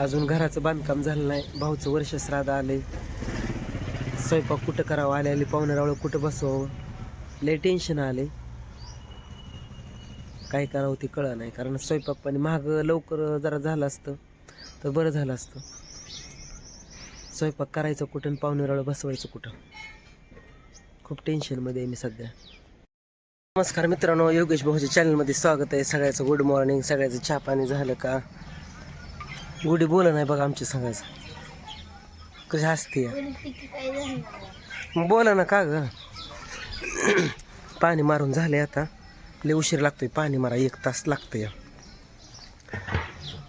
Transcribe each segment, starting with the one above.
अजून घराचं बांधकाम झालं नाही. भाऊचं वर्ष श्राद्ध आले स्वयंपाक कुठं करावं? आले आले पाहुणेरावळं कुठं बसवावं लय टेन्शन आले काय करावं ते कळलं नाही. कारण स्वयंपाक पाणी महाग लवकर जरा झालं असतं. तर बरं झालं असतं. स्वयंपाक करायचं कुठं आणि बसवायचं कुठं? खूप टेन्शनमध्ये आहे मी सध्या. नमस्कार मित्रांनो योगेश भाऊच्या चॅनलमध्ये स्वागत आहे. सगळ्याचं गुड मॉर्निंग सगळ्याचं चहा पाणी झालं का? गुढी बोला नाही बघा आमची सांगायचं कशी हसते बोला ना का ग? पाणी मारून झाले आता. लय उशीर लागतोय पाणी मारा एक तास लागतोय.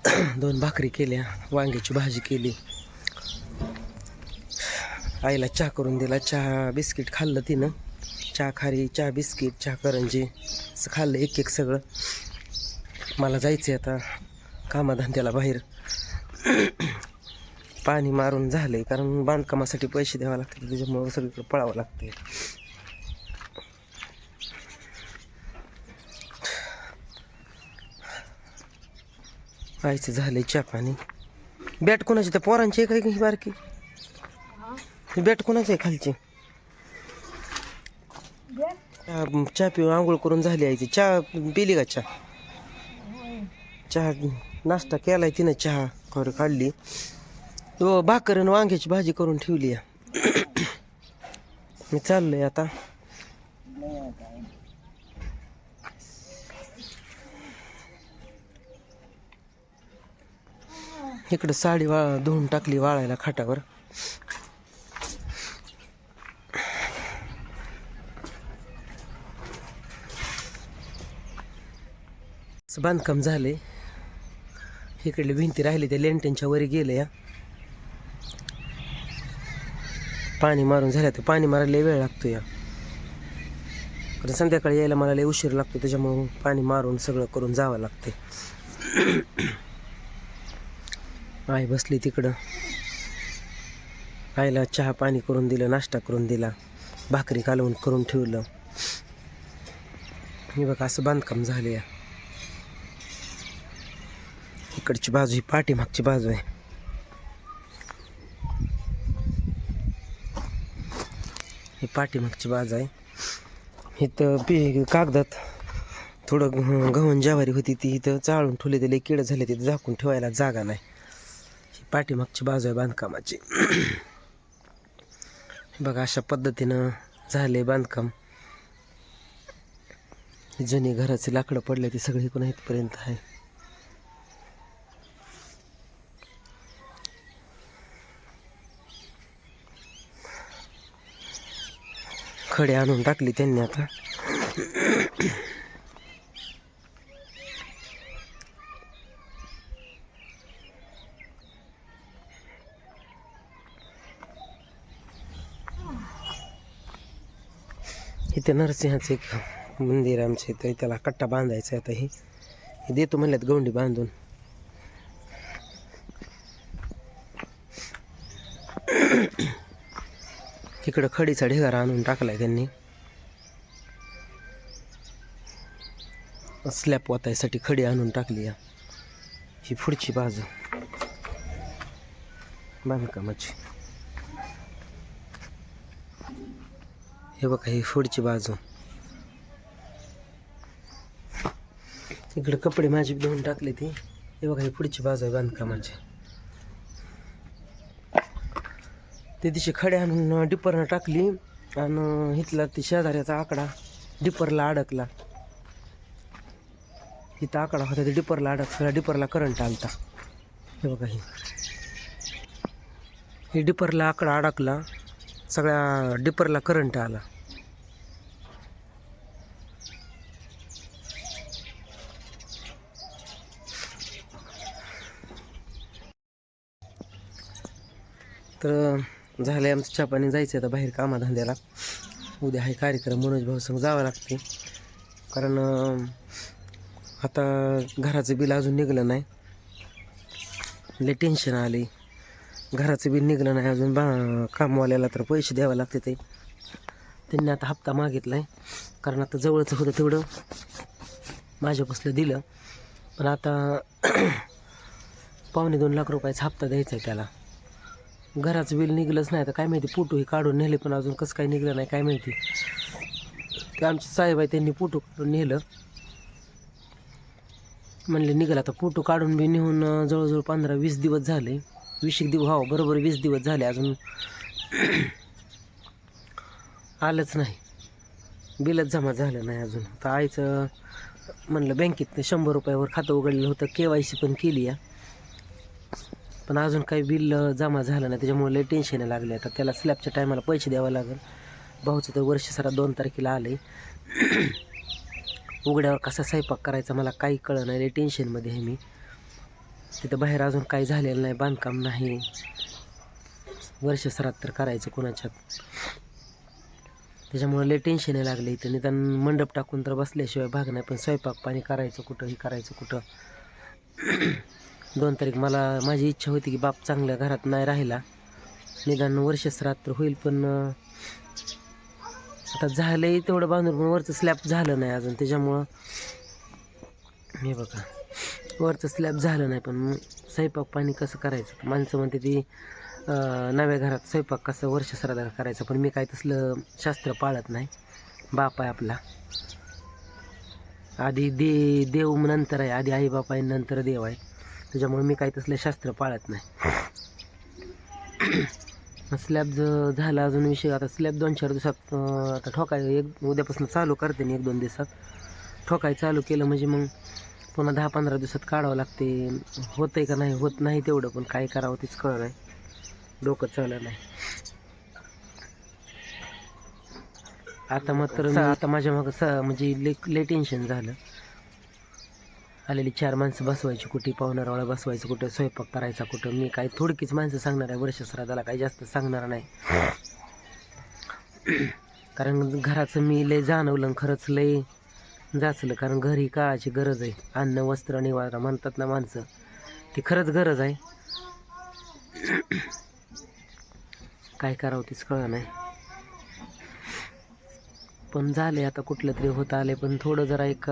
दोन भाकरी केल्या वांग्याची भाजी केली. आईला चहा करून दिला चहा बिस्किट खाल्लं तिनं. चहा खारी चहा बिस्किट चहा करंजी असं खाल्लं एक एक सगळं. मला जायचं आहे आता कामाधंद्याला बाहेर. पाणी मारून झालंय कारण बांधकामासाठी पैसे द्यावे लागतात त्याच्यामुळं सगळीकडे पळावं लागते आईचं झालंय चहा पाणी. बॅट कोणाची? त्या पोरांची आहे काय ही बारकी? बॅट कोणाची आहे खालची? चहा पिऊन आंघोळ करून झाली आईची. चहा पिली का चहा? चहा नाश्ता केलाय तिनं चहा. खरं काढली हो भाकर आणि वांग्याची भाजी करून ठेवली आहे. मी चाललोय आता. इकडं साडी वाळ धुवून टाकली वाळायला खाटावर. असं बांधकाम झाले इकडली भिंती राहिली त्या लेंटेनच्या वर गेले या पाणी मारून झालं तर पाणी मारायला वेळ लागतो या. कारण संध्याकाळी यायला मला लय उशीर लागतो त्याच्यामुळं पाणी मारून सगळं करून जावं लागते. आई बसली तिकडं. आईला चहा पाणी करून दिलं नाश्ता करून दिला भाकरी कालवून करून ठेवलं. हे बघा असं बांधकाम झालं या. इकडची बाजू ही पाठीमागची बाजू आहे. ही पाठीमागची बाजू आहे. इथं पी कागदात थोडं गहू- गव्हाण ज्वारी होती ती इथं चाळून ठेवली त्याला किडं झाले तिथं झाकून ठेवायला जागा नाही. ही पाठीमागची बाजू आहे बांधकामाची. बघा अशा पद्धतीनं झाले बांधकाम. जुनी घराचे लाकडं पडले ते सगळे पण इथपर्यंत आहे. खडे आणून टाकली त्यांनी आता. इथे नरसिंहाचं एक मंदिर आमच्या इथं. त्याला कट्टा बांधायचा आहे आता हे. हे देतो म्हणल्यात गवंडी बांधून. इकडं खडीचा ढिगारा आणून टाकलाय त्यांनी. स्लॅप वातायसाठी खडी आणून टाकली या. ही पुढची बाजू. बांधकामाची. हे बघा ही पुढची बाजू. इकडे कपडे माझे धुवून टाकले ती. हे बघा ही पुढची बाजू आहे बांधकामाची. ते दिवशी खडे आणून डिपरनं टाकली आणि इथला ती शेजाऱ्याचा आकडा डिपरला अडकला. इथं आकडा होता ते डिपरला अडक डिपरला करंट आलता. हे बघा हे. हे डिपरला आकडा अडकला सगळ्या डिपरला करंट आला. तर झालं आमचं चहा पाणी जायचं आता बाहेर कामाधंद्याला. उद्या हा कार्यक्रम मनोज भाऊसंग जावं लागते कारण आता घराचं बिल अजून निघलं नाही. लय टेन्शन आले घराचं बिल निघलं नाही अजून बा कामवाल्याला तर पैसे द्यावे लागते ते. त्यांनी आता हप्ता मागितला आहे कारण आता जवळचं होतं तेवढं माझ्यापासलं दिलं. पण आता पावणे दोन लाख रुपयाचा हप्ता द्यायचा आहे त्याला. घराचं बिल निघलंच नाही तर काय माहिती फोटो हे काढून नेले पण अजून कसं काय निघलं नाही काय माहिती. ते आमचे साहेब आहे त्यांनी फोटो काढून नेलं. म्हणले निघाला आता फोटो काढून बी नेऊन जवळजवळ पंधरा वीस दिवस झाले. वीस एक दिवस हो बरोबर वीस दिवस झाले अजून. आलंच नाही. बिलच जमा झालं नाही अजून. तर आईचं म्हणलं बँकेत शंभर रुपयावर खातं उघडलेलं होतं के वाय सी पण केली आहे. पण अजून काही बिल जमा झालं नाही. त्याच्यामुळे लय टेन्शन लागले आता त्याला स्लॅबच्या टायमाला पैसे द्यावे लागेल. भाऊचं तर वर्ष सरा दोन तारखेला आलं आहे उघड्यावर कसा स्वयंपाक करायचा मला काही कळलं नाही. लई टेन्शनमध्ये आहे मी. तिथं बाहेर अजून काही झालेलं नाही. बांधकाम नाही. वर्ष सरात तर करायचं कोणाच्यात. त्याच्यामुळे लय टेन्शन लागले इथं. निदान मंडप टाकून तर बसल्याशिवाय भाग नाही. पण स्वयंपाक पाणी करायचं कुठं हे करायचं कुठं? दोन तारीख मला माझी इच्छा होती की बाप चांगल्या घरात नाही राहिला. निदान वर्षच रात्र होईल पण आता झालंय तेवढं बांधून पण वरचं स्लॅब झालं नाही अजून. त्याच्यामुळं हे बघा. वरचं स्लॅब झालं नाही पण स्वयंपाक पाणी कसं करायचं? माणसं म्हणते ती नव्या घरात स्वयंपाक कसं वर्ष सरादा करायचं? पण मी काय तसलं शास्त्र पाळत नाही. बाप आहे आपला. आधी दे देव नंतर आहे. आधी आई बाप आहे नंतर देव आहे. त्याच्यामुळे मी काही तसलं शास्त्र पाळत नाही. स्लॅब ज झाला अजून विषय. आता स्लॅब दोन चार दिवसात आता ठोकाय एक उद्यापासून चालू करते मी एक दोन दिवसात. ठोकाय चालू केलं म्हणजे मग पुन्हा दहा पंधरा दिवसात काढावं लागते. होतंय का नाही? होत नाही तेवढं पण काय करावं तेच कळ नाही. डोकं चढलं नाही. आता मात्र आता माझ्या मागं स म्हणजे ले ले टेन्शन झालं. आलेली चार माणसं बसवायची कुठे पाहुणारावळा बसवायचं कुठं स्वयंपाक करायचा कुठं. मी काय थोडकीच माणसं सांगणार आहे वर्ष श्राद्धाला काही जास्त सांगणार नाही. कारण घराचं मी लय जाणवलं खरंच लय जाचलं. कारण घरी काळाची गरज आहे. अन्न वस्त्र निवारा म्हणतात ना माणसं. ती खरंच गरज आहे. काय करावं तीच कळ नाही. पण झाले आता कुठलं तरी होत आले पण थोडं जरा एक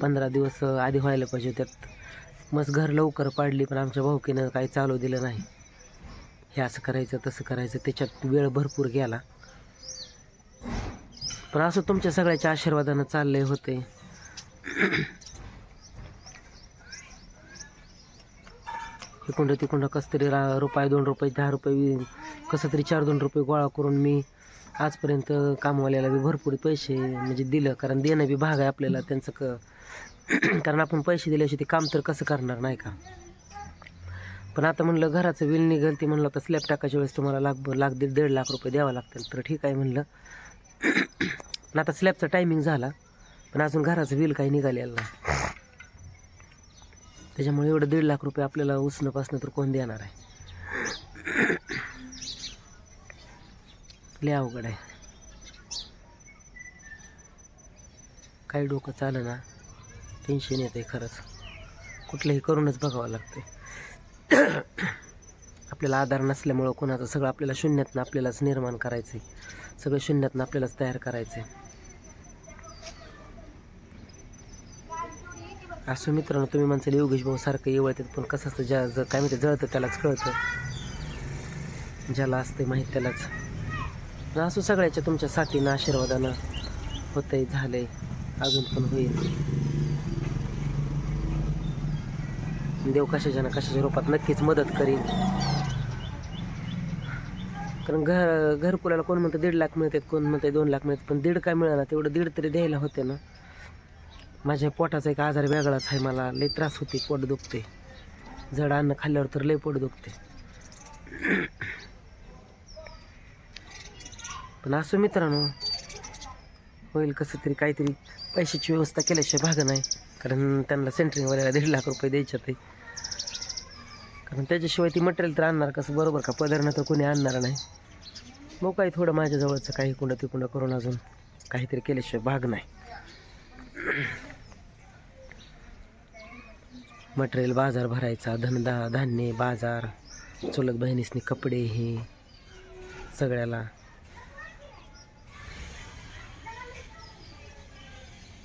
पंधरा दिवस आधी व्हायला पाहिजे त्यात मस्त घर लवकर पाडली पण आमच्या भाऊकीनं काही चालू दिलं नाही. हे असं करायचं तसं करायचं त्याच्यात वेळ भरपूर गेला. पण असं तुमच्या सगळ्याच्या आशीर्वादानं चाललंय होते इकडं तिकडं कसं तरी रा रुपये दोन रुपये दहा रुपये कसं तरी चार दोन रुपये गोळा करून मी आजपर्यंत कामवाल्याला बी भरपूर पैसे म्हणजे दिलं कारण देणं बी भाग आहे आपल्याला त्यांचं क कारण आपण पैसे दिल्याशिवाय ते काम तर कसं करणार नाही का? पण आता म्हणलं घराचं बिल निघेल ते म्हणलं तर स्लॅब टाकायच्या वेळेस तुम्हाला लाख लाख दीड दीड लाख रुपये द्यावं लागतील. तर ठीक आहे म्हणलं. पण आता स्लॅबचा टायमिंग झाला पण अजून घराचं बिल काही निघालेलं नाही. त्याच्यामुळे एवढं दीड लाख रुपये आपल्याला उसणं पासणं तर कोण देणार आहे? लय अवघड आहे. काही डोकं चालं ना टेन्शन येतं आहे खरंच. कुठलंही करूनच बघावं लागतं आपल्याला आधार नसल्यामुळं कोणाचं सगळं आपल्याला शून्यातनं आपल्यालाच निर्माण करायचं आहे सगळं शून्यातनं आपल्यालाच तयार करायचं आहे असं मित्रांनो तुम्ही म्हणसाल योगेश भाऊ सारखं येवळतात पण कसं असतं ज्या काय माहिती जळतं त्यालाच कळतं. ज्याला असतं माहीत त्यालाच. असू सगळ्याच्या तुमच्या साथीनं आशीर्वादानं होतंय झालंय. अजून पण होईल. देव कशाच्या ना कशाच्या रूपात नक्कीच मदत करीन. कारण घर घरकुलाला कोण म्हणतं दीड लाख मिळतात कोण म्हणतं दोन लाख मिळतात पण दीड काय मिळाला तेवढं दीड तरी द्यायला होते ना. माझ्या पोटाचा एक आजार वेगळाच आहे मला लई त्रास होते पोट दुखते जड अन्न खाल्ल्यावर तर लई पोट दुखते पण असं मित्रांनो होईल कसं तरी काहीतरी पैशाची व्यवस्था केल्याशिवाय भाग नाही. कारण त्यांना सेंटरिंगवाल्याला दीड लाख रुपये द्यायचे ते कारण त्याच्याशिवाय ती मटेरियल तर आणणार कसं बरोबर का? पदरनं तर कोणी आणणार नाही. मग काही थोडं माझ्याजवळचं काही कुंड तिकुंड करून अजून काहीतरी केल्याशिवाय भाग नाही. मटेरियल बाजार भरायचा धनदा धान्य बाजार चुलत बहिणीसनी कपडे हे सगळ्याला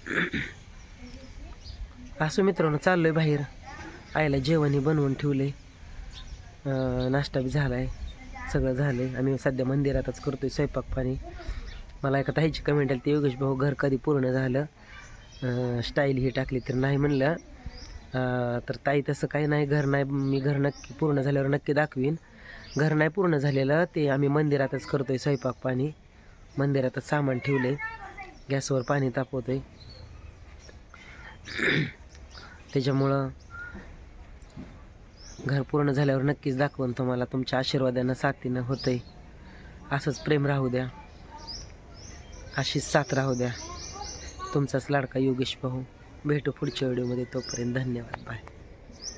असं मित्रांनो चाललोय बाहेर. आईला जेवणही बनवून ठेवले नाश्ता बी झाला आहे सगळं झालं आहे आम्ही सध्या मंदिरातच करतो आहे स्वयंपाक पाणी. मला एका ताईची कमेंट आली ती योगेश भाऊ घर कधी पूर्ण झालं? स्टाईल ही टाकली तर नाही म्हणलं. तर ताई तसं काही नाही. घर नाही मी घर नक्की पूर्ण झाल्यावर नक्की दाखवीन. घर नाही पूर्ण झालेलं ते आम्ही मंदिरातच करतो आहे स्वयंपाक पाणी. मंदिरातच सामान ठेवले गॅसवर पाणी तापवतो आहे त्याच्यामुळं घर पूर्ण झाल्यावर नक्कीच दाखवून तुम्हाला तुमच्या आशीर्वादानं साथीनं होतंय. असंच प्रेम राहू द्या. अशीच साथ राहू द्या. तुमचाच लाडका योगेश भाऊ. भेटू पुढच्या व्हिडिओमध्ये. तोपर्यंत धन्यवाद. बाय